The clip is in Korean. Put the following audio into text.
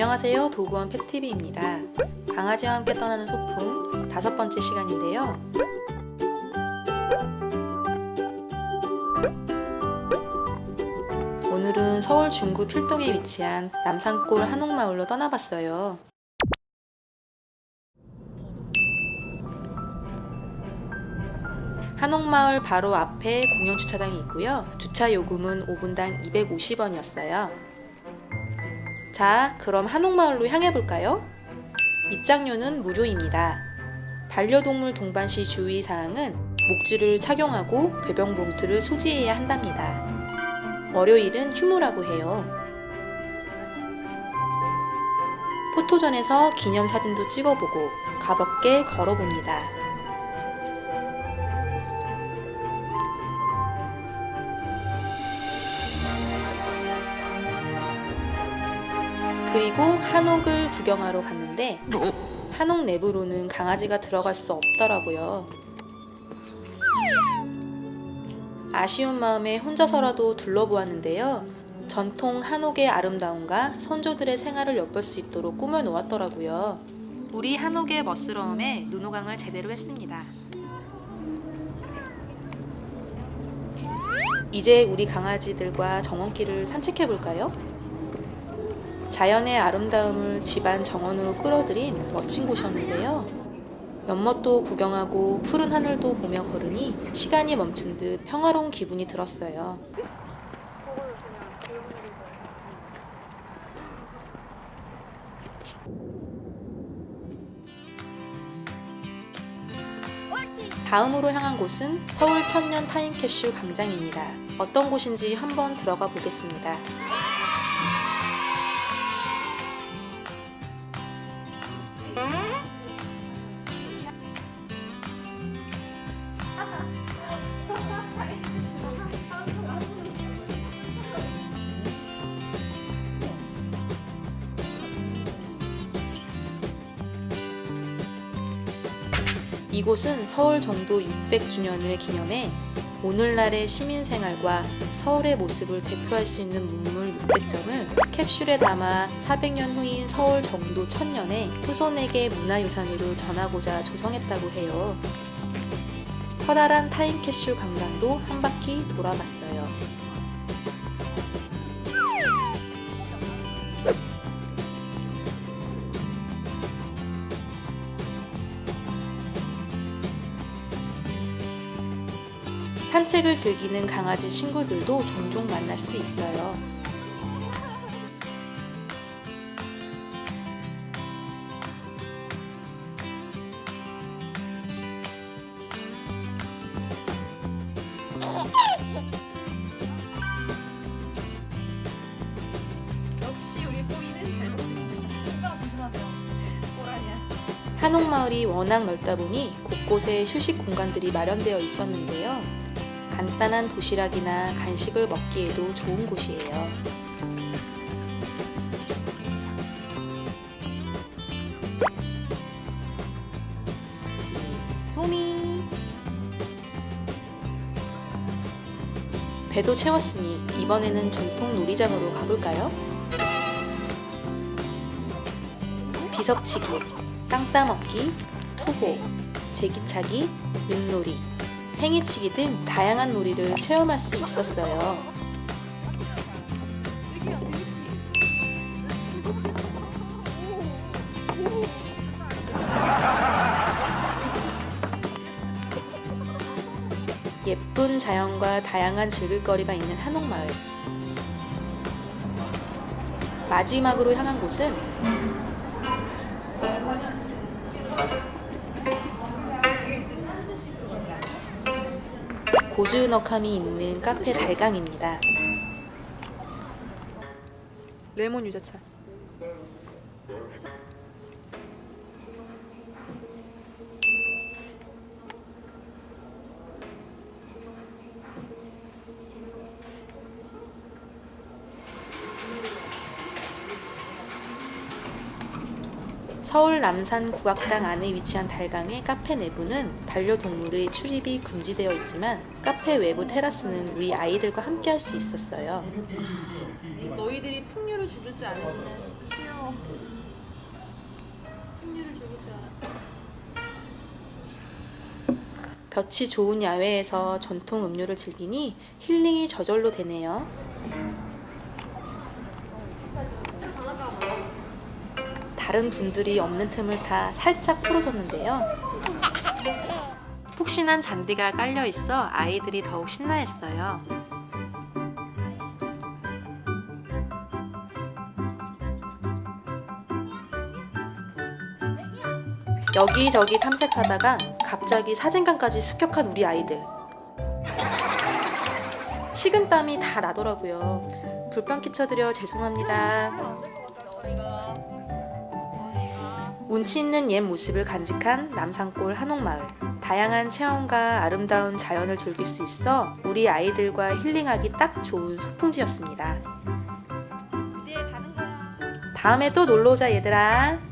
안녕하세요. 도구원 펫TV입니다. 강아지와 함께 떠나는 소풍 다섯 번째 시간인데요. 오늘은 서울 중구 필동에 위치한 남산골 한옥마을로 떠나봤어요. 한옥마을 바로 앞에 공영 주차장이 있고요. 주차 요금은 5분당 250원이었어요. 자, 그럼 한옥마을로 향해 볼까요? 입장료는 무료입니다. 반려동물 동반 시 주의 사항은 목줄을 착용하고 배변 봉투를 소지해야 한답니다. 월요일은 휴무라고 해요. 포토전에서 기념사진도 찍어보고 가볍게 걸어봅니다. 그리고 한옥을 구경하러 갔는데 한옥 내부로는 강아지가 들어갈 수 없더라고요. 아쉬운 마음에 혼자서라도 둘러보았는데요. 전통 한옥의 아름다움과 선조들의 생활을 엿볼 수 있도록 꾸며 놓았더라고요. 우리 한옥의 멋스러움에 눈호강을 제대로 했습니다. 이제 우리 강아지들과 정원길을 산책해 볼까요? 자연의 아름다움을 집안 정원으로 끌어들인 멋진 곳이었는데요. 연못도 구경하고 푸른 하늘도 보며 걸으니 시간이 멈춘 듯 평화로운 기분이 들었어요. 다음으로 향한 곳은 서울 천년 타임캡슐 광장입니다. 어떤 곳인지 한번 들어가 보겠습니다. 이곳은 서울 정도 600주년을 기념해 오늘날의 시민생활과 서울의 모습을 대표할 수 있는 문물 600점을 캡슐에 담아 400년 후인 서울 정도 1000년에 후손에게 문화유산으로 전하고자 조성했다고 해요. 커다란 타임캡슐 광장도 한 바퀴 돌아봤어요. 산책을 즐기는 강아지 친구들도 종종 만날 수 있어요. 역시 우리 뽀이는 잘 먹습니다. 누가 궁금하대요. 뭐라냐? 한옥마을이 워낙 넓다 보니 곳곳에 휴식 공간들이 마련되어 있었는데요. 간단한 도시락이나 간식을 먹기에도 좋은 곳이에요. 소미 배도 채웠으니 이번에는 전통 놀이장으로 가볼까요? 비석치기, 땅 따먹기, 투호, 제기차기, 윷놀이, 팽이치기 등 다양한 놀이를 체험할 수 있었어요. 예쁜 자연과 다양한 즐길거리가 있는 한옥마을. 마지막으로 향한 곳은 고즈넉함이 있는 카페 달강입니다. 레몬 유자차. 서울 남산 국악당 안에 위치한 달강의 카페 내부는 반려동물의 출입이 금지되어 있지만 카페 외부 테라스는 우리 아이들과 함께 할 수 있었어요. 너희들이 풍류를 죽일 줄 아는구나. 귀여워. 어. 풍류를 즐길 줄 알았어. 볕이 좋은 야외에서 전통 음료를 즐기니 힐링이 저절로 되네요. 다른 분들이 없는 틈을 타 살짝 풀어줬는데요. 푹신한 잔디가 깔려 있어 아이들이 더욱 신나했어요. 여기저기 탐색하다가 갑자기 사진관까지 습격한 우리 아이들. 식은땀이 다 나더라고요. 불편 끼쳐드려 죄송합니다. 운치 있는 옛 모습을 간직한 남산골 한옥마을. 다양한 체험과 아름다운 자연을 즐길 수 있어 우리 아이들과 힐링하기 딱 좋은 소풍지였습니다. 이제 가는 거야. 다음에 또 놀러 오자 얘들아.